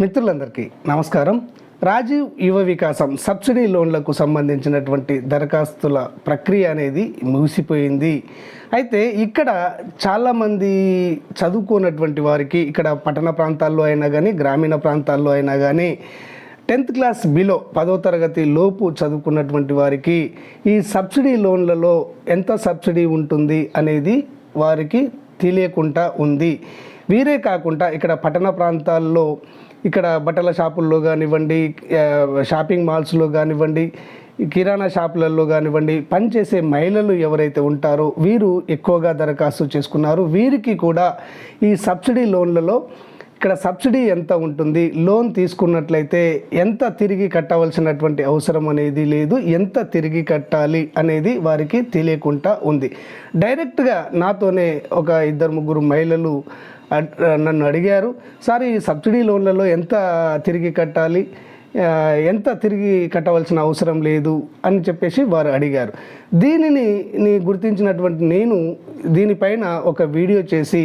మిత్రులందరికీ నమస్కారం. రాజీవ్ యువ వికాసం సబ్సిడీ లోన్లకు సంబంధించినటువంటి దరఖాస్తుల ప్రక్రియ అనేది ముగిసిపోయింది. అయితే ఇక్కడ చాలామంది చదువుకున్నటువంటి వారికి ఇక్కడ పట్టణ ప్రాంతాల్లో అయినా కానీ గ్రామీణ ప్రాంతాల్లో అయినా కానీ టెన్త్ క్లాస్ బిలో పదో తరగతి లోపు చదువుకున్నటువంటి వారికి ఈ సబ్సిడీ లోన్లలో ఎంత సబ్సిడీ ఉంటుంది అనేది వారికి తెలియకుండా ఉంది. వీరే కాకుండా ఇక్కడ పట్టణ ప్రాంతాల్లో ఇక్కడ బట్టల షాపుల్లో కానివ్వండి షాపింగ్ మాల్స్లో కానివ్వండి కిరాణా షాపులలో కానివ్వండి పనిచేసే మహిళలు ఎవరైతే ఉంటారో వీరు ఎక్కువగా దరఖాస్తు చేసుకున్నారు. వీరికి కూడా ఈ సబ్సిడీ లోన్లలో ఇక్కడ సబ్సిడీ ఎంత ఉంటుంది? లోన్ తీసుకున్నట్లయితే ఎంత తిరిగి కట్టవలసినటువంటి అవసరం అనేది లేదు. ఎంత తిరిగి కట్టాలి అనేది వారికి తెలియకుండా ఉంది. డైరెక్ట్గా నాతోనే ఒక ఇద్దరు ముగ్గురు మహిళలు నన్ను అడిగారు సార్ ఈ సబ్సిడీ లోన్లలో ఎంత తిరిగి కట్టాలి? ఎంత తిరిగి కట్టవలసిన అవసరం లేదు? అని చెప్పేసి వారు అడిగారు. దీనిని నీ గుర్తించినటువంటి నేను దీనిపైన ఒక వీడియో చేసి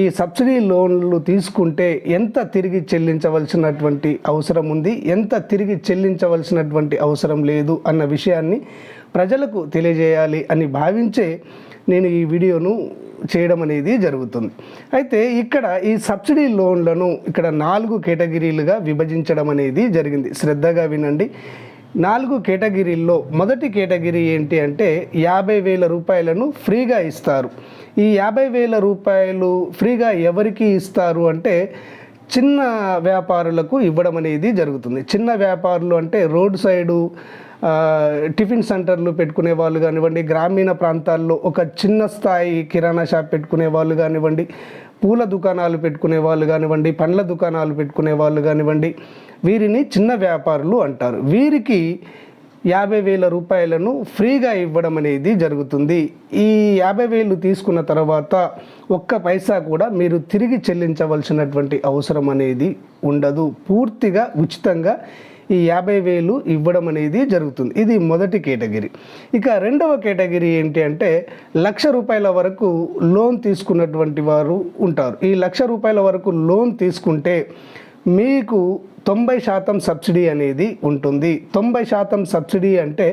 ఈ సబ్సిడీ లోన్లు తీసుకుంటే ఎంత తిరిగి చెల్లించవలసినటువంటి అవసరం ఉంది? ఎంత తిరిగి చెల్లించవలసినటువంటి అవసరం లేదు అన్న విషయాన్ని ప్రజలకు తెలియజేయాలి అని భావించే నేను ఈ వీడియోను చేయడం అనేది జరుగుతుంది. అయితే ఇక్కడ ఈ సబ్సిడీ లోన్లను ఇక్కడ నాలుగు కేటగిరీలుగా విభజించడం అనేది జరిగింది. శ్రద్ధగా వినండి. నాలుగు కేటగిరీల్లో మొదటి కేటగిరీ ఏంటి అంటే యాభై వేల రూపాయలను ఫ్రీగా ఇస్తారు. ఈ యాభై వేల రూపాయలు ఫ్రీగా ఎవరికి ఇస్తారు అంటే చిన్న వ్యాపారులకు ఇవ్వడం అనేది జరుగుతుంది. చిన్న వ్యాపారులు అంటే రోడ్ సైడు టిఫిన్ సెంటర్లు పెట్టుకునే వాళ్ళు కానివ్వండి గ్రామీణ ప్రాంతాల్లో ఒక చిన్న స్థాయి కిరాణా షాప్ పెట్టుకునే వాళ్ళు కానివ్వండి పూల దుకాణాలు పెట్టుకునే వాళ్ళు కానివ్వండి పండ్ల దుకాణాలు పెట్టుకునే వాళ్ళు కానివ్వండి వీరిని చిన్న వ్యాపారులు అంటారు. వీరికి యాభై వేల రూపాయలను ఫ్రీగా ఇవ్వడం అనేది జరుగుతుంది. ఈ యాభై వేలు తీసుకున్న తర్వాత ఒక్క పైసా కూడా మీరు తిరిగి చెల్లించవలసినటువంటి అవసరం అనేది ఉండదు. పూర్తిగా ఉచితంగా ఈ యాభై వేలు ఇవ్వడం అనేది జరుగుతుంది. ఇది మొదటి కేటగిరీ. ఇక రెండవ కేటగిరీ ఏంటి అంటే లక్ష రూపాయల వరకు లోన్ తీసుకున్నటువంటి వారు ఉంటారు. ఈ లక్ష రూపాయల వరకు లోన్ తీసుకుంటే మీకు తొంభై శాతం సబ్సిడీ అనేది ఉంటుంది. తొంభై శాతం సబ్సిడీ అంటే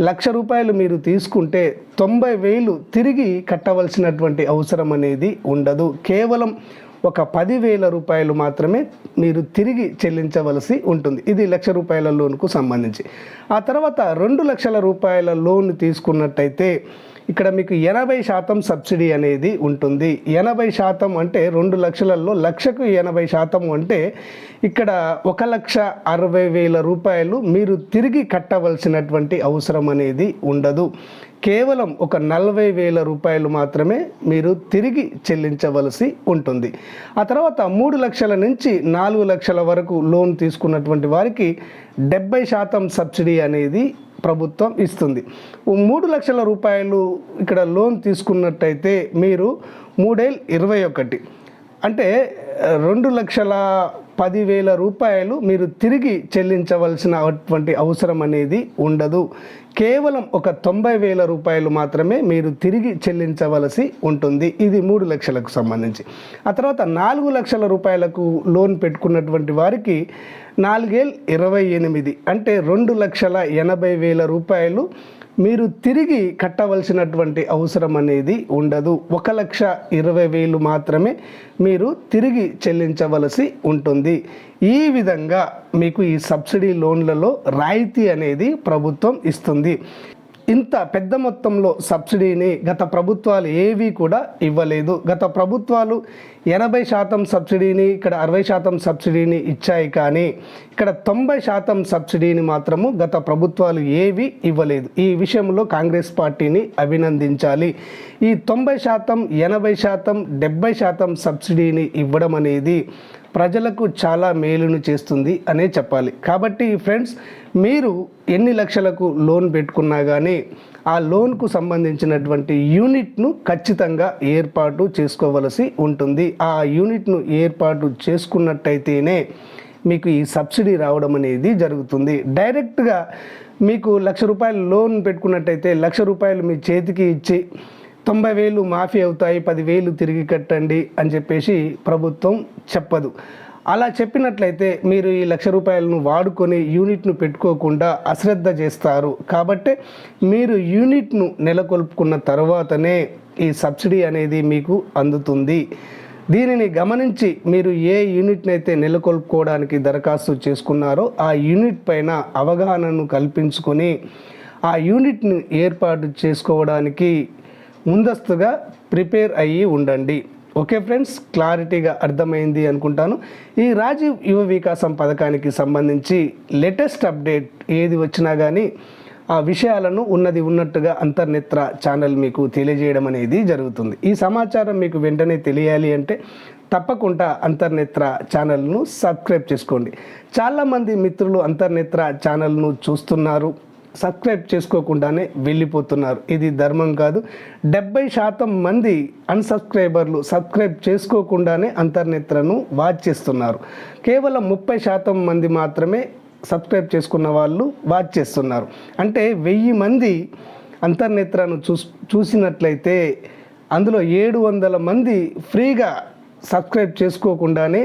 లక్ష రూపాయలు మీరు తీసుకుంటే తొంభై వేలు తిరిగి కట్టవలసినటువంటి అవసరం అనేది ఉండదు. కేవలం ఒక పదివేల రూపాయలు మాత్రమే మీరు తిరిగి చెల్లించవలసి ఉంటుంది. ఇది లక్ష రూపాయల లోన్కు సంబంధించి. ఆ తర్వాత రెండు లక్షల రూపాయల లోన్ తీసుకున్నట్టయితే ఇక్కడ మీకు ఎనభై శాతం సబ్సిడీ అనేది ఉంటుంది. ఎనభై శాతం అంటే రెండు లక్షలలో లక్షకు ఎనభై శాతం అంటే ఇక్కడ ఒక లక్ష అరవై వేల రూపాయలు మీరు తిరిగి కట్టవలసినటువంటి అవసరం అనేది ఉండదు. కేవలం ఒక నలభై వేల రూపాయలు మాత్రమే మీరు తిరిగి చెల్లించవలసి ఉంటుంది. ఆ తర్వాత మూడు లక్షల నుంచి నాలుగు లక్షల వరకు లోన్ తీసుకున్నటువంటి వారికి డెబ్బై శాతం సబ్సిడీ అనేది ప్రభుత్వం ఇస్తుంది. మూడు లక్షల రూపాయలు ఇక్కడ లోన్ తీసుకున్నట్టయితే మీరు మూడేళ్ళు ఇరవై ఒకటి. అంటే రెండు లక్షల పదివేల రూపాయలు మీరు తిరిగి చెల్లించవలసినటువంటి అవసరం అనేది ఉండదు. కేవలం ఒక తొంభై వేల రూపాయలు మాత్రమే మీరు తిరిగి చెల్లించవలసి ఉంటుంది. ఇది మూడు లక్షలకు సంబంధించి. ఆ తర్వాత నాలుగు లక్షల రూపాయలకు లోన్ పెట్టుకున్నటువంటి వారికి నాలుగేళ్ళు ఇరవై ఎనిమిది. అంటే రెండు లక్షల ఎనభై వేల రూపాయలు మీరు తిరిగి కట్టవలసినటువంటి అవసరం అనేది ఉండదు. ఒక లక్ష ఇరవై వేలు మాత్రమే మీరు తిరిగి చెల్లించవలసి ఉంటుంది. ఈ విధంగా మీకు ఈ సబ్సిడీ లోన్లలో రాయితీ అనేది ప్రభుత్వం ఇస్తుంది. ఇంత పెద్ద మొత్తంలో సబ్సిడీని గత ప్రభుత్వాలు ఏవీ కూడా ఇవ్వలేదు. గత ప్రభుత్వాలు ఎనభై శాతం సబ్సిడీని ఇక్కడ అరవై శాతం సబ్సిడీని ఇచ్చాయి కానీ ఇక్కడ తొంభై శాతం సబ్సిడీని మాత్రము గత ప్రభుత్వాలు ఏవి ఇవ్వలేదు. ఈ విషయంలో కాంగ్రెస్ పార్టీని అభినందించాలి. ఈ తొంభై శాతం ఎనభై శాతం డెబ్బై శాతం సబ్సిడీని ఇవ్వడం అనేది ప్రజలకు చాలా మేలును చేస్తుంది అనే చెప్పాలి. కాబట్టి ఫ్రెండ్స్ మీరు ఎన్ని లక్షలకు లోన్ పెట్టుకున్నా కానీ ఆ లోన్కు సంబంధించినటువంటి యూనిట్ను ఖచ్చితంగా ఏర్పాటు చేసుకోవలసి ఉంటుంది. ఆ యూనిట్ను ఏర్పాటు చేసుకున్నట్టయితేనే మీకు ఈ సబ్సిడీ రావడం అనేది జరుగుతుంది. డైరెక్ట్గా మీకు లక్ష రూపాయలు లోన్ పెట్టుకున్నట్టయితే లక్ష రూపాయలు మీ చేతికి ఇచ్చి తొంభై వేలు మాఫీ అవుతాయి పదివేలు తిరిగి కట్టండి అని చెప్పేసి ప్రభుత్వం చెప్పదు. అలా చెప్పినట్లయితే మీరు ఈ లక్ష రూపాయలను వాడుకొని యూనిట్ను పెట్టుకోకుండా అశ్రద్ధ చేస్తారు. కాబట్టి మీరు యూనిట్ను నెలకొల్పుకున్న తర్వాతనే ఈ సబ్సిడీ అనేది మీకు అందుతుంది. దీనిని గమనించి మీరు ఏ యూనిట్ని అయితే నెలకొల్పుకోవడానికి దరఖాస్తు చేసుకున్నారో ఆ యూనిట్ పైన అవగాహనను కల్పించుకొని ఆ యూనిట్ను ఏర్పాటు చేసుకోవడానికి ముందస్తుగా ప్రిపేర్ అయ్యి ఉండండి. ఓకే ఫ్రెండ్స్ క్లారిటీగా అర్థమైంది అనుకుంటాను. ఈ రాజీవ్ యువ వికాసం పథకానికి సంబంధించి లేటెస్ట్ అప్డేట్ ఏది వచ్చినా కానీ ఆ విషయాలను ఉన్నది ఉన్నట్టుగా అంతర్నేత్ర ఛానల్ మీకు తెలియజేయడం అనేది జరుగుతుంది. ఈ సమాచారం మీకు వెంటనే తెలియాలి అంటే తప్పకుండా అంతర్నేత్ర ఛానల్ను సబ్స్క్రైబ్ చేసుకోండి. చాలామంది మిత్రులు అంతర్నేత్ర ఛానల్ను చూస్తున్నారు. సబ్స్క్రైబ్ చేసుకోకుండానే వెళ్ళిపోతున్నారు. ఇది ధర్మం కాదు. డెబ్బై శాతం మంది అన్సబ్స్క్రైబర్లు సబ్స్క్రైబ్ చేసుకోకుండానే అంతర్నేత్రను వాచ్ చేస్తున్నారు కేవలం ముప్పై శాతం మంది మాత్రమే సబ్స్క్రైబ్ చేసుకున్న వాళ్ళు వాచ్ చేస్తున్నారు అంటే వెయ్యి మంది అంతర్నేత్రను చూస్ చూసినట్లయితే అందులో ఏడు వందల మంది ఫ్రీగా సబ్స్క్రైబ్ చేసుకోకుండానే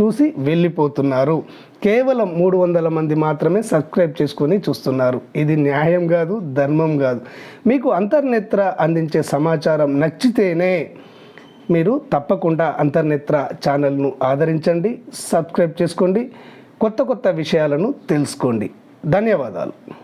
చూసి వెళ్ళిపోతున్నారు. కేవలం మూడు వందల మంది మాత్రమే సబ్స్క్రైబ్ చేసుకొని చూస్తున్నారు. ఇది న్యాయం కాదు ధర్మం కాదు. మీకు అంతర్నేత్ర అందించే సమాచారం నచ్చితేనే మీరు తప్పకుండా అంతర్నేత్ర ఛానల్ను ఆదరించండి సబ్స్క్రైబ్ చేసుకోండి కొత్త కొత్త విషయాలను తెలుసుకోండి. ధన్యవాదాలు.